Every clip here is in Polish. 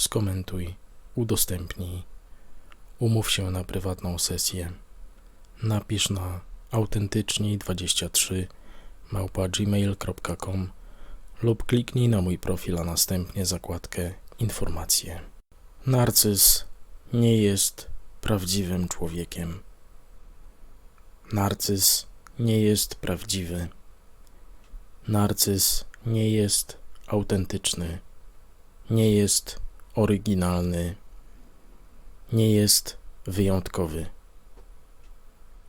skomentuj, udostępnij. Umów się na prywatną sesję. Napisz na autentyczniej23 małpa gmail.com lub kliknij na mój profil, a następnie zakładkę informacje. Narcyz nie jest prawdziwym człowiekiem. Narcyz nie jest prawdziwy. Narcyz nie jest autentyczny. Nie jest oryginalny. Nie jest wyjątkowy.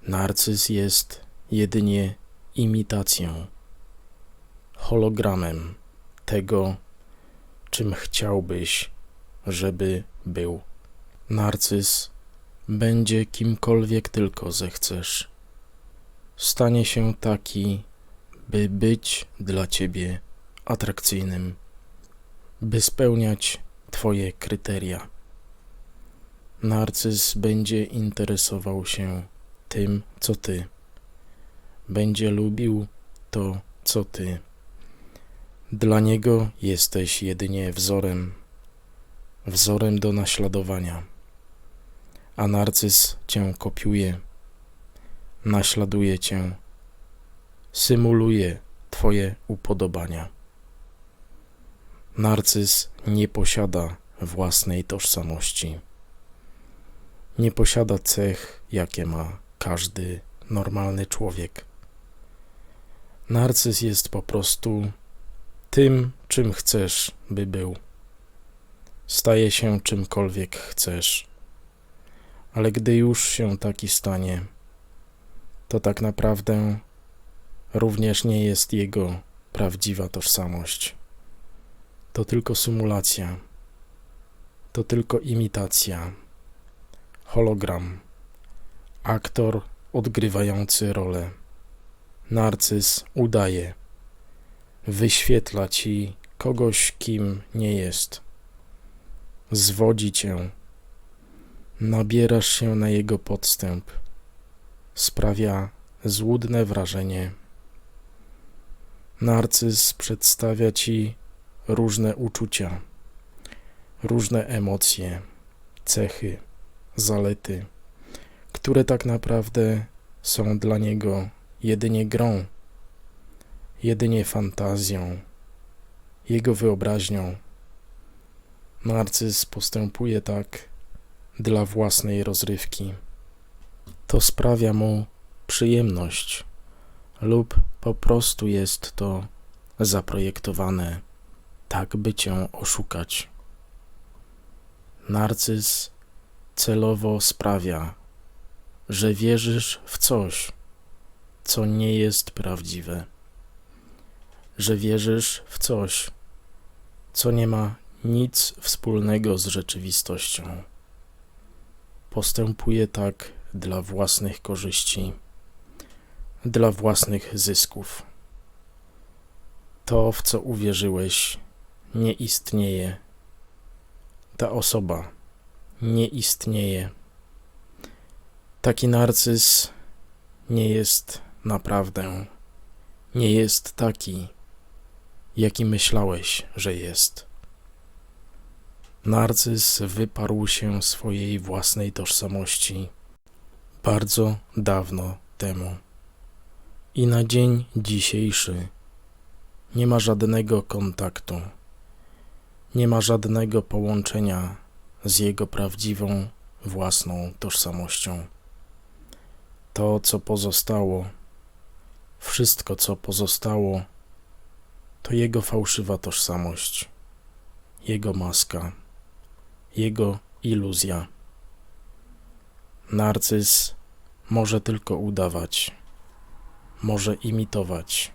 Narcyz jest jedynie imitacją, hologramem tego, czym chciałbyś, żeby był. Narcyz będzie kimkolwiek tylko zechcesz. Stanie się taki, by być dla ciebie atrakcyjnym, by spełniać twoje kryteria. Narcyz będzie interesował się tym, co ty. Będzie lubił to, co ty. Dla niego jesteś jedynie wzorem, wzorem do naśladowania. A narcyz cię kopiuje, naśladuje cię, symuluje twoje upodobania. Narcyz nie posiada własnej tożsamości. Nie posiada cech, jakie ma każdy normalny człowiek. Narcyz jest po prostu tym, czym chcesz, by był. Staje się czymkolwiek chcesz. Ale gdy już się taki stanie, to tak naprawdę również nie jest jego prawdziwa tożsamość. To tylko symulacja, to tylko imitacja, hologram, aktor odgrywający rolę. Narcyz udaje, wyświetla ci kogoś, kim nie jest, zwodzi cię, nabierasz się na jego podstęp, sprawia złudne wrażenie. Narcyz przedstawia ci różne uczucia, różne emocje, cechy, zalety, które tak naprawdę są dla niego jedynie grą, jedynie fantazją, jego wyobraźnią. Narcyz postępuje tak dla własnej rozrywki. To sprawia mu przyjemność, lub po prostu jest to zaprojektowane tak, by cię oszukać. Narcyz celowo sprawia, że wierzysz w coś, co nie jest prawdziwe, że wierzysz w coś, co nie ma nic wspólnego z rzeczywistością. Postępuje tak dla własnych korzyści, dla własnych zysków. To, w co uwierzyłeś, nie istnieje. Ta osoba nie istnieje. Taki narcyz nie jest naprawdę, nie jest taki, jaki myślałeś, że jest. Narcyz wyparł się swojej własnej tożsamości bardzo dawno temu. I na dzień dzisiejszy nie ma żadnego kontaktu, nie ma żadnego połączenia z jego prawdziwą, własną tożsamością. To, co pozostało, wszystko, co pozostało, to jego fałszywa tożsamość, jego maska, jego iluzja. Narcyz może tylko udawać, może imitować,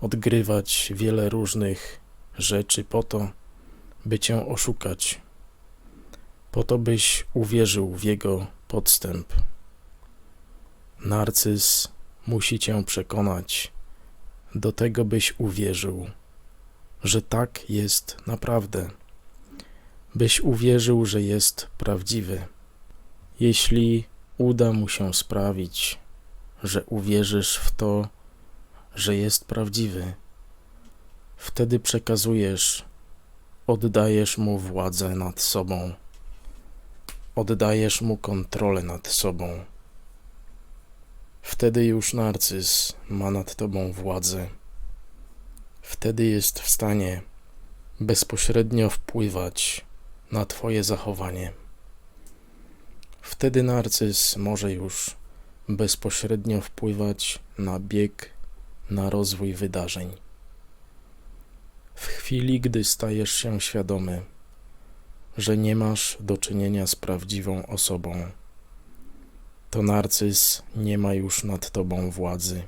odgrywać wiele różnych rzeczy po to, by cię oszukać, po to byś uwierzył w jego podstęp. Narcyz musi cię przekonać do tego, byś uwierzył, że tak jest naprawdę, byś uwierzył, że jest prawdziwy. Jeśli uda mu się sprawić, że uwierzysz w to, że jest prawdziwy, wtedy przekazujesz, oddajesz mu władzę nad sobą, oddajesz mu kontrolę nad sobą. Wtedy już narcyz ma nad tobą władzę. Wtedy jest w stanie bezpośrednio wpływać na twoje zachowanie. Wtedy narcyz może już bezpośrednio wpływać na bieg, na rozwój wydarzeń. W chwili, gdy stajesz się świadomy, że nie masz do czynienia z prawdziwą osobą, to narcyz nie ma już nad tobą władzy.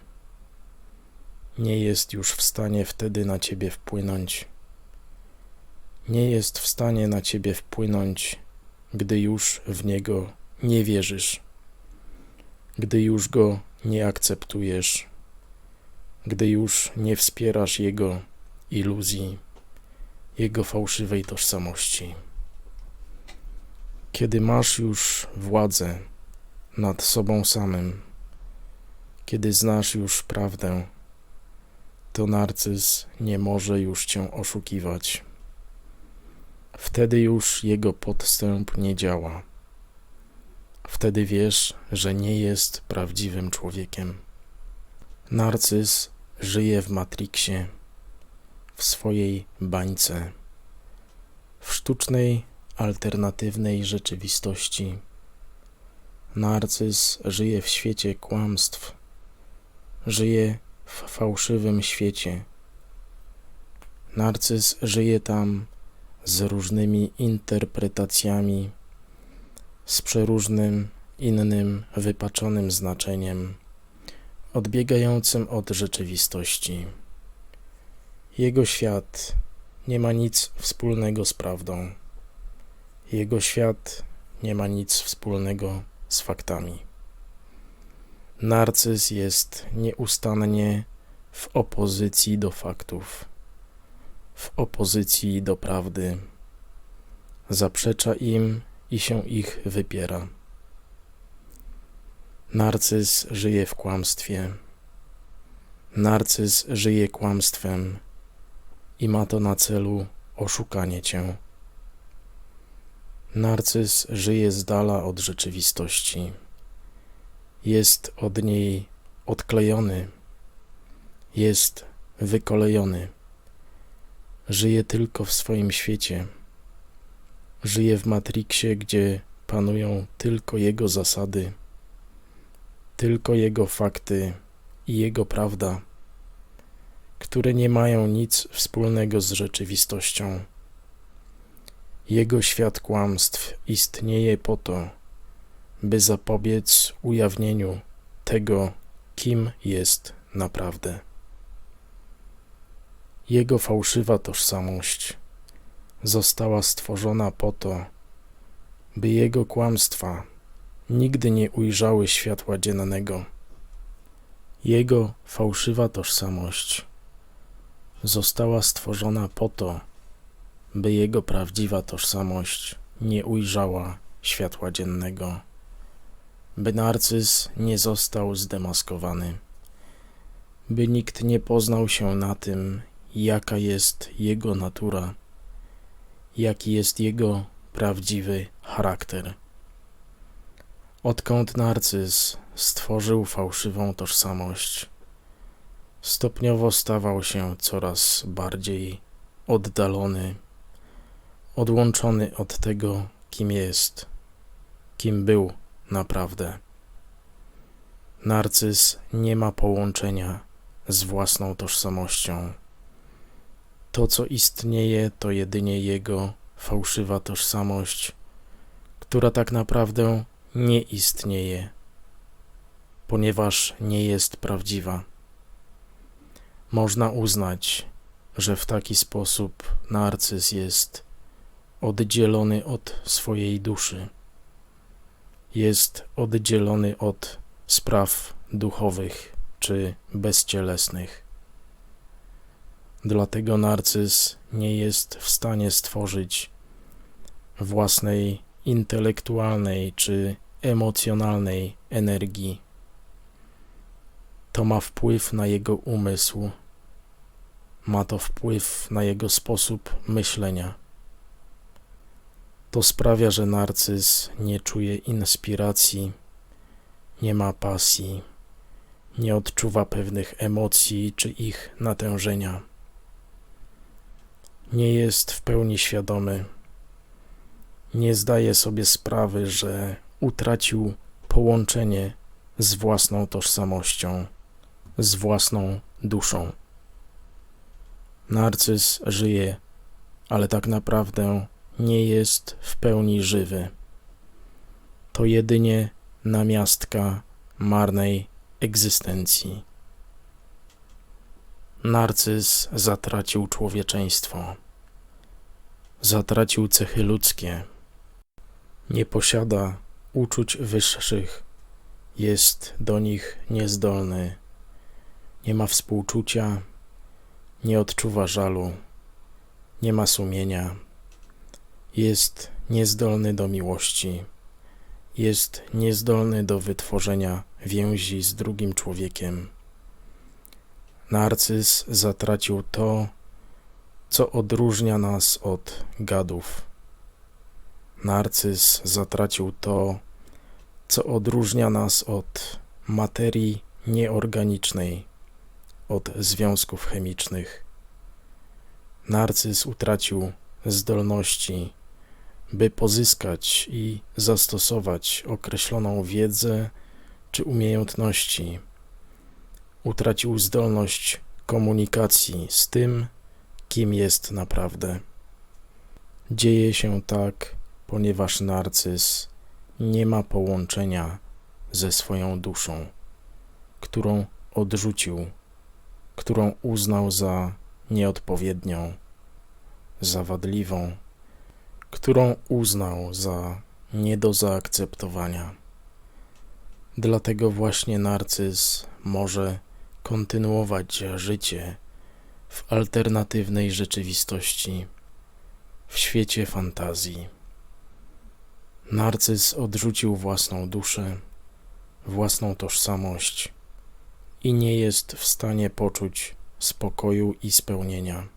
Nie jest już w stanie wtedy na ciebie wpłynąć. Nie jest w stanie na ciebie wpłynąć, gdy już w niego nie wierzysz, gdy już go nie akceptujesz, gdy już nie wspierasz jego iluzji, jego fałszywej tożsamości. Kiedy masz już władzę nad sobą samym, kiedy znasz już prawdę, to narcyz nie może już cię oszukiwać. Wtedy już jego podstęp nie działa. Wtedy wiesz, że nie jest prawdziwym człowiekiem. Narcyz żyje w Matrixie, w swojej bańce, w sztucznej, alternatywnej rzeczywistości. Narcyz żyje w świecie kłamstw, żyje w fałszywym świecie. Narcyz żyje tam z różnymi interpretacjami, z przeróżnym, innym, wypaczonym znaczeniem, odbiegającym od rzeczywistości. Jego świat nie ma nic wspólnego z prawdą. Jego świat nie ma nic wspólnego z faktami. Narcyz jest nieustannie w opozycji do faktów, w opozycji do prawdy, zaprzecza im i się ich wypiera. Narcyz żyje w kłamstwie. Narcyz żyje kłamstwem i ma to na celu oszukanie cię. Narcyz żyje z dala od rzeczywistości. Jest od niej odklejony, jest wykolejony. Żyje tylko w swoim świecie. Żyje w Matrixie, gdzie panują tylko jego zasady, tylko jego fakty i jego prawda, które nie mają nic wspólnego z rzeczywistością. Jego świat kłamstw istnieje po to, by zapobiec ujawnieniu tego, kim jest naprawdę. Jego fałszywa tożsamość została stworzona po to, by jego kłamstwa nigdy nie ujrzały światła dziennego. Jego fałszywa tożsamość została stworzona po to, by jego prawdziwa tożsamość nie ujrzała światła dziennego, by narcyz nie został zdemaskowany, by nikt nie poznał się na tym, jaka jest jego natura, jaki jest jego prawdziwy charakter. Odkąd narcyz stworzył fałszywą tożsamość, stopniowo stawał się coraz bardziej oddalony odłączony od tego, kim jest, kim był naprawdę. Narcyz nie ma połączenia z własną tożsamością. To, co istnieje, to jedynie jego fałszywa tożsamość, która tak naprawdę nie istnieje, ponieważ nie jest prawdziwa. Można uznać, że w taki sposób narcyz jest oddzielony od swojej duszy. Jest oddzielony od spraw duchowych czy bezcielesnych. Dlatego narcyz nie jest w stanie stworzyć własnej intelektualnej czy emocjonalnej energii. To ma wpływ na jego umysł, ma to wpływ na jego sposób myślenia. To sprawia, że narcyz nie czuje inspiracji, nie ma pasji, nie odczuwa pewnych emocji czy ich natężenia. Nie jest w pełni świadomy, nie zdaje sobie sprawy, że utracił połączenie z własną tożsamością, z własną duszą. Narcyz żyje, ale tak naprawdę nie jest w pełni żywy. To jedynie namiastka marnej egzystencji. Narcyz zatracił człowieczeństwo, zatracił cechy ludzkie, nie posiada uczuć wyższych, jest do nich niezdolny, nie ma współczucia, nie odczuwa żalu, nie ma sumienia, jest niezdolny do miłości, jest niezdolny do wytworzenia więzi z drugim człowiekiem. Narcyz zatracił to, co odróżnia nas od gadów. Narcyz zatracił to, co odróżnia nas od materii nieorganicznej, od związków chemicznych. Narcyz utracił zdolności, by pozyskać i zastosować określoną wiedzę czy umiejętności. Utracił zdolność komunikacji z tym, kim jest naprawdę. Dzieje się tak, ponieważ narcyz nie ma połączenia ze swoją duszą, którą odrzucił, którą uznał za nieodpowiednią, zawadliwą, którą uznał za nie do zaakceptowania. Dlatego właśnie narcyz może kontynuować życie w alternatywnej rzeczywistości, w świecie fantazji. Narcyz odrzucił własną duszę, własną tożsamość i nie jest w stanie poczuć spokoju i spełnienia.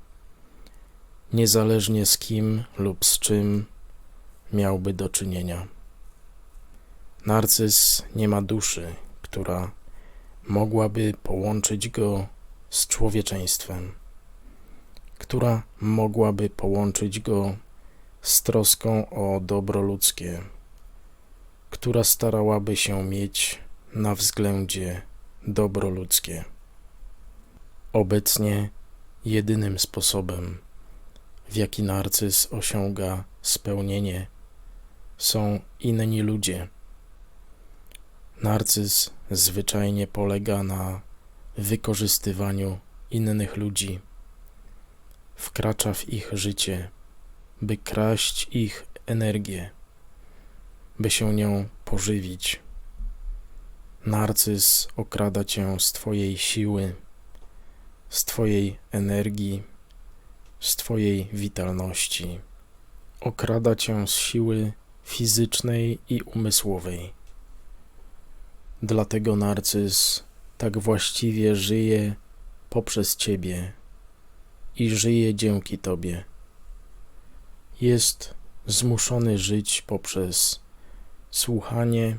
Niezależnie z kim lub z czym miałby do czynienia. Narcyz nie ma duszy, która mogłaby połączyć go z człowieczeństwem, która mogłaby połączyć go z troską o dobro ludzkie, która starałaby się mieć na względzie dobro ludzkie. Obecnie jedynym sposobem, w jaki narcyz osiąga spełnienie, są inni ludzie. Narcyz zwyczajnie polega na wykorzystywaniu innych ludzi. Wkracza w ich życie, by kraść ich energię, by się nią pożywić. Narcyz okrada cię z twojej siły, z twojej energii, z twojej witalności. Okrada cię z siły fizycznej i umysłowej Dlatego narcyz tak właściwie żyje poprzez Ciebie i żyje dzięki Tobie. Jest zmuszony żyć poprzez słuchanie,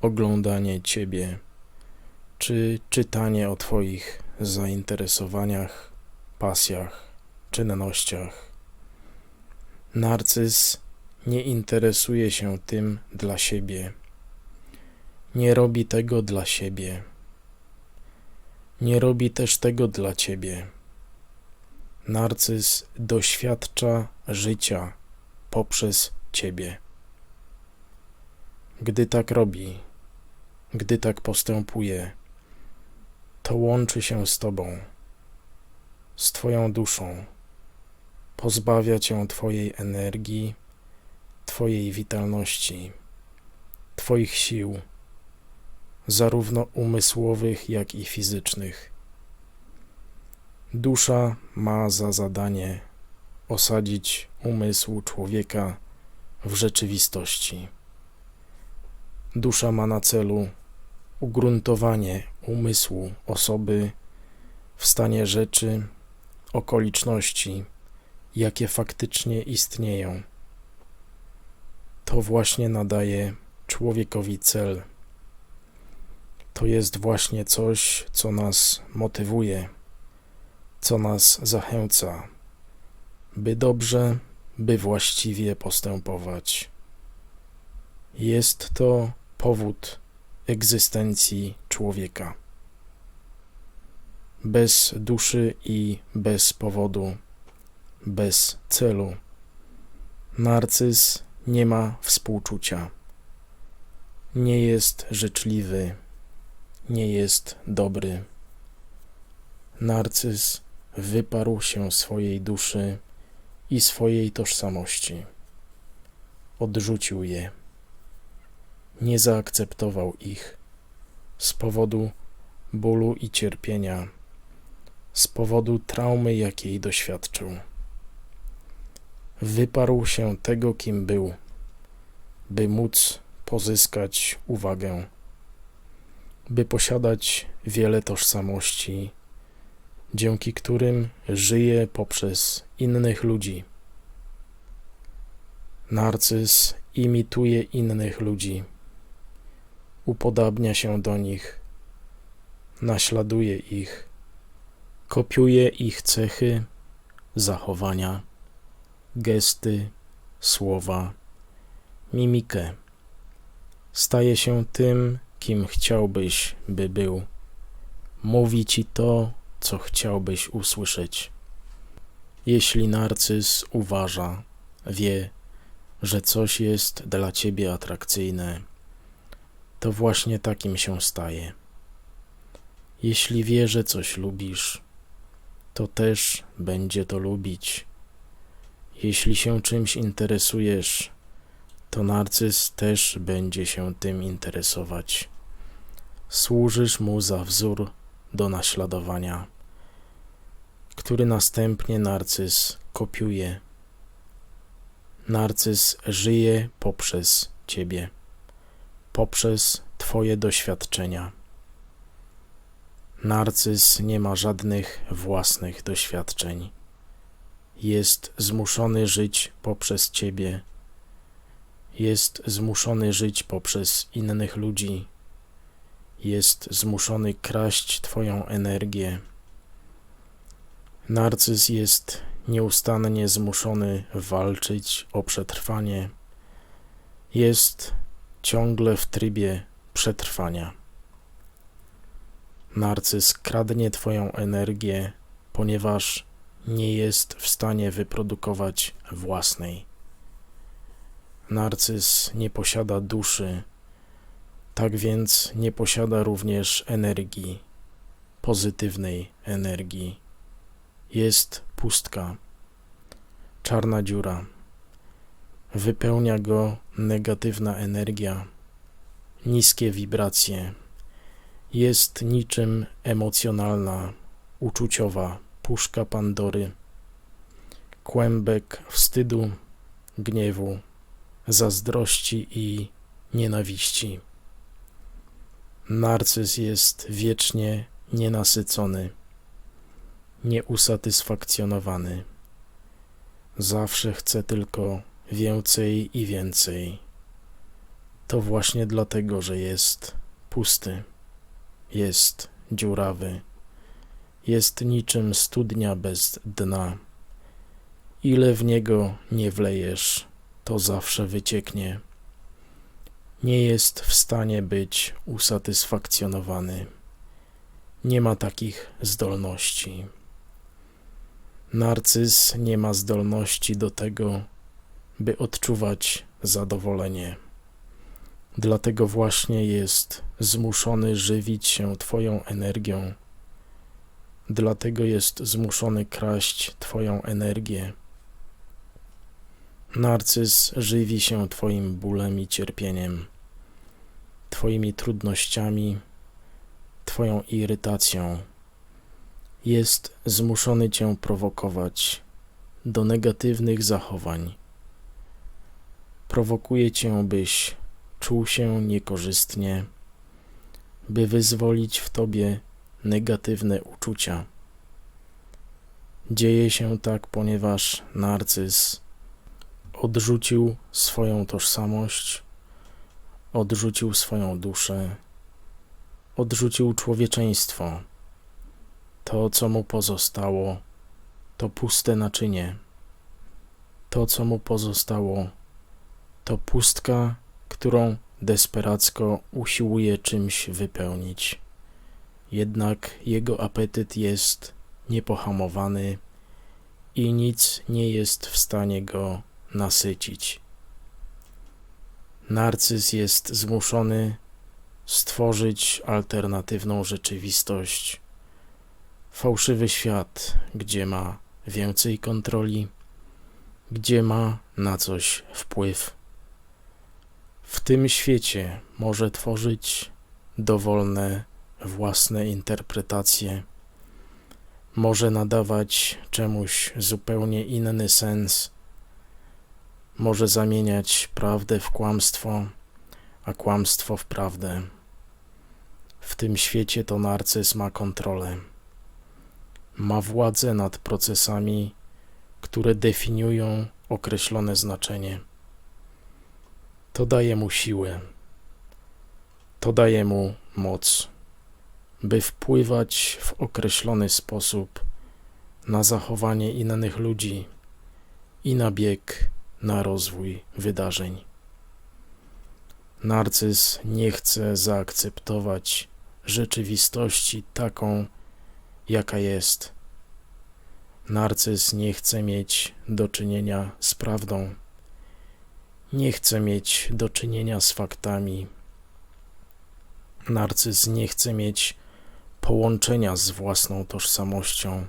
oglądanie Ciebie, czy czytanie o Twoich zainteresowaniach, pasjach, czynnościach. Narcyz nie interesuje się tym dla siebie nie robi tego dla siebie. Nie robi też tego dla ciebie. Narcyz doświadcza życia poprzez ciebie. Gdy tak robi, gdy tak postępuje, to łączy się z Tobą, z Twoją duszą, pozbawia Cię Twojej energii, Twojej witalności, Twoich sił, zarówno umysłowych, jak i fizycznych. Dusza ma za zadanie osadzić umysł człowieka w rzeczywistości. Dusza ma na celu ugruntowanie umysłu osoby w stanie rzeczy, okoliczności, jakie faktycznie istnieją. To właśnie nadaje człowiekowi cel. To jest właśnie coś, co nas motywuje, co nas zachęca, by dobrze, by właściwie postępować. Jest to powód egzystencji człowieka. Bez duszy i bez powodu, bez celu. Narcyz nie ma współczucia. Nie jest życzliwy, nie jest dobry. Narcyz wyparł się swojej duszy i swojej tożsamości. Odrzucił je. Nie zaakceptował ich z powodu bólu i cierpienia, z powodu traumy, jakiej doświadczył. Wyparł się tego, kim był, by móc pozyskać uwagę, by posiadać wiele tożsamości, dzięki którym żyje poprzez innych ludzi. Narcyz imituje innych ludzi, upodabnia się do nich, naśladuje ich, kopiuje ich cechy, zachowania, gesty, słowa, mimikę. Staje się tym, kim chciałbyś, by był. Mówi ci to, co chciałbyś usłyszeć. Jeśli narcyz uważa, wie, że coś jest dla ciebie atrakcyjne, to właśnie takim się staje. Jeśli wie, że coś lubisz, to też będzie to lubić. Jeśli się czymś interesujesz, to narcyz też będzie się tym interesować. Służysz mu za wzór do naśladowania, który następnie narcyz kopiuje. Narcyz żyje poprzez ciebie, poprzez twoje doświadczenia. Narcyz nie ma żadnych własnych doświadczeń. Jest zmuszony żyć poprzez ciebie. Jest zmuszony żyć poprzez innych ludzi jest zmuszony kraść Twoją energię. Narcyz jest nieustannie zmuszony walczyć o przetrwanie. Jest ciągle w trybie przetrwania. Narcyz kradnie Twoją energię, ponieważ nie jest w stanie wyprodukować własnej. Narcyz nie posiada duszy, tak więc nie posiada również energii, pozytywnej energii. Jest pustka, czarna dziura. Wypełnia go negatywna energia, niskie wibracje. Jest niczym emocjonalna, uczuciowa puszka Pandory, kłębek wstydu, gniewu, zazdrości i nienawiści. Narcyz jest wiecznie nienasycony, nieusatysfakcjonowany. Zawsze chce tylko więcej i więcej. To właśnie dlatego, że jest pusty, jest dziurawy, jest niczym studnia bez dna. Ile w niego nie wlejesz, to zawsze wycieknie nie jest w stanie być usatysfakcjonowany. Nie ma takich zdolności. Narcyz nie ma zdolności do tego, by odczuwać zadowolenie. Dlatego właśnie jest zmuszony żywić się Twoją energią. Dlatego jest zmuszony kraść Twoją energię. Narcyz żywi się Twoim bólem i cierpieniem, Twoimi trudnościami, Twoją irytacją. Jest zmuszony Cię prowokować do negatywnych zachowań. Prowokuje Cię, byś czuł się niekorzystnie, by wyzwolić w Tobie negatywne uczucia. Dzieje się tak, ponieważ narcyz odrzucił swoją tożsamość, odrzucił swoją duszę, odrzucił człowieczeństwo. To, co mu pozostało, to puste naczynie. To, co mu pozostało, to pustka, którą desperacko usiłuje czymś wypełnić. Jednak jego apetyt jest niepohamowany i nic nie jest w stanie go nasycić. Narcyz jest zmuszony stworzyć alternatywną rzeczywistość, fałszywy świat, gdzie ma więcej kontroli, gdzie ma na coś wpływ. W tym świecie może tworzyć dowolne własne interpretacje, może nadawać czemuś zupełnie inny sens może zamieniać prawdę w kłamstwo, a kłamstwo w prawdę. W tym świecie to narcyz ma kontrolę. Ma władzę nad procesami, które definiują określone znaczenie. To daje mu siłę, to daje mu moc, by wpływać w określony sposób na zachowanie innych ludzi i na bieg na rozwój wydarzeń. Narcyz nie chce zaakceptować rzeczywistości taką, jaka jest. Narcyz nie chce mieć do czynienia z prawdą, nie chce mieć do czynienia z faktami. Narcyz nie chce mieć połączenia z własną tożsamością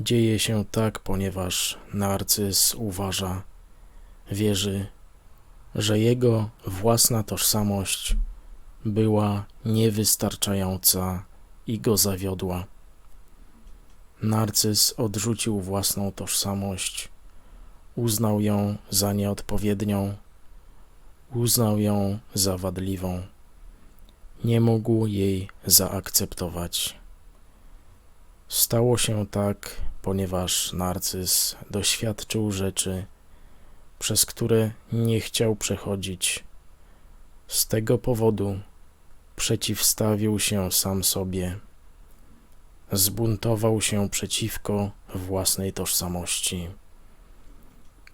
Dzieje się tak, ponieważ narcyz uważa, wierzy, że jego własna tożsamość była niewystarczająca i go zawiodła. Narcyz odrzucił własną tożsamość, uznał ją za nieodpowiednią, uznał ją za wadliwą. Nie mógł jej zaakceptować. Stało się tak, ponieważ narcyz doświadczył rzeczy, przez które nie chciał przechodzić. Z tego powodu przeciwstawił się sam sobie, zbuntował się przeciwko własnej tożsamości.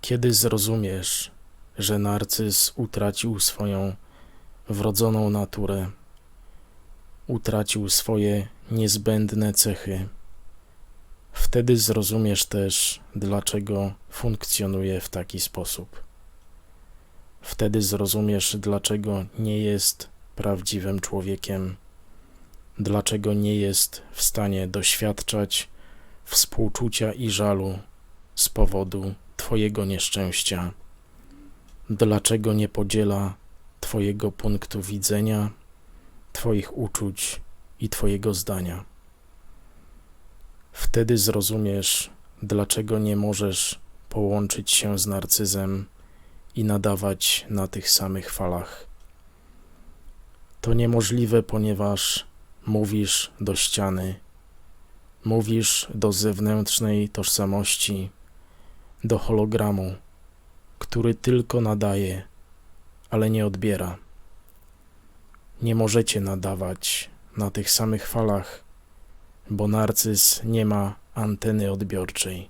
Kiedy zrozumiesz, że narcyz utracił swoją wrodzoną naturę, utracił swoje niezbędne cechy, Wtedy zrozumiesz też, dlaczego funkcjonuje w taki sposób. Wtedy zrozumiesz, dlaczego nie jest prawdziwym człowiekiem, dlaczego nie jest w stanie doświadczać współczucia i żalu z powodu Twojego nieszczęścia, dlaczego nie podziela Twojego punktu widzenia, Twoich uczuć i Twojego zdania. Wtedy zrozumiesz, dlaczego nie możesz połączyć się z narcyzem i nadawać na tych samych falach. To niemożliwe, ponieważ mówisz do ściany, mówisz do zewnętrznej tożsamości, do hologramu, który tylko nadaje, ale nie odbiera. Nie możecie nadawać na tych samych falach bo narcyz nie ma anteny odbiorczej.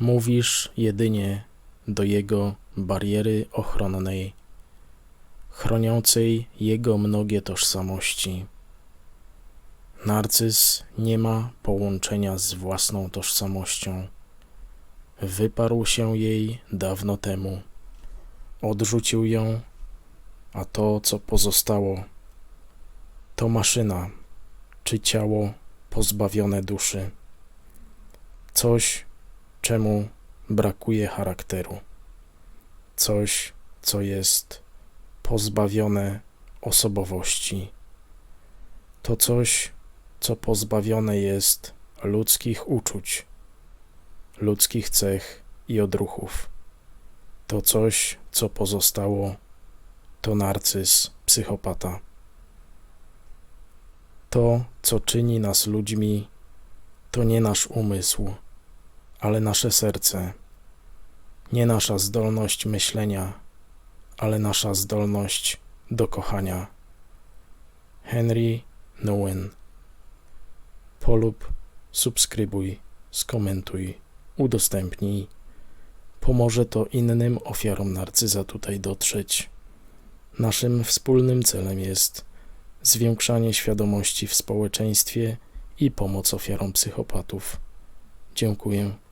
Mówisz jedynie do jego bariery ochronnej, chroniącej jego mnogie tożsamości. Narcyz nie ma połączenia z własną tożsamością. Wyparł się jej dawno temu, odrzucił ją, a to, co pozostało, to maszyna czy ciało pozbawione duszy. Coś, czemu brakuje charakteru. Coś, co jest pozbawione osobowości. To coś, co pozbawione jest ludzkich uczuć, ludzkich cech i odruchów. To coś, co pozostało, to narcyz, psychopata. To, co czyni nas ludźmi, to nie nasz umysł, ale nasze serce. Nie nasza zdolność myślenia, ale nasza zdolność do kochania. Henry Nowen. Polub, subskrybuj, skomentuj, udostępnij. Pomoże to innym ofiarom narcyza tutaj dotrzeć. Naszym wspólnym celem jest zwiększanie świadomości w społeczeństwie i pomoc ofiarom psychopatów. Dziękuję